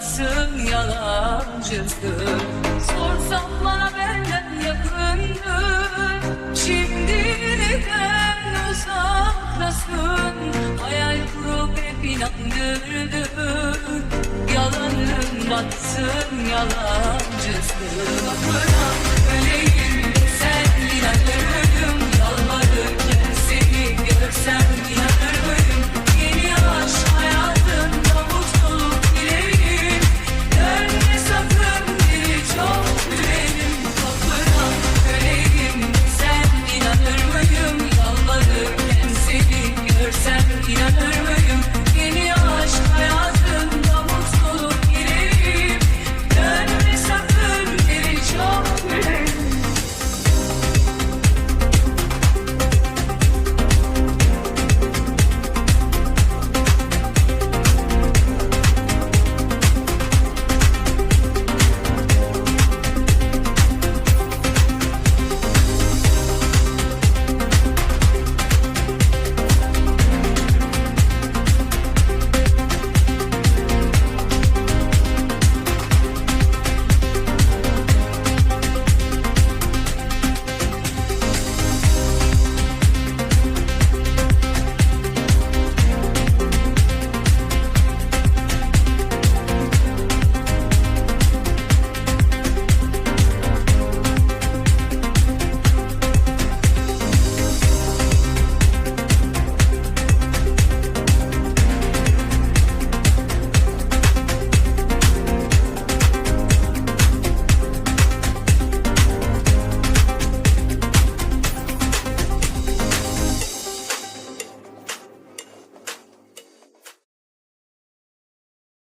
Yalanın yalancısın Sorsam bana benden yakındın. Şimdi neden uzaktasın? Hayal kurup hep inandırdın. Yalanın batsın yalancısın Bırak.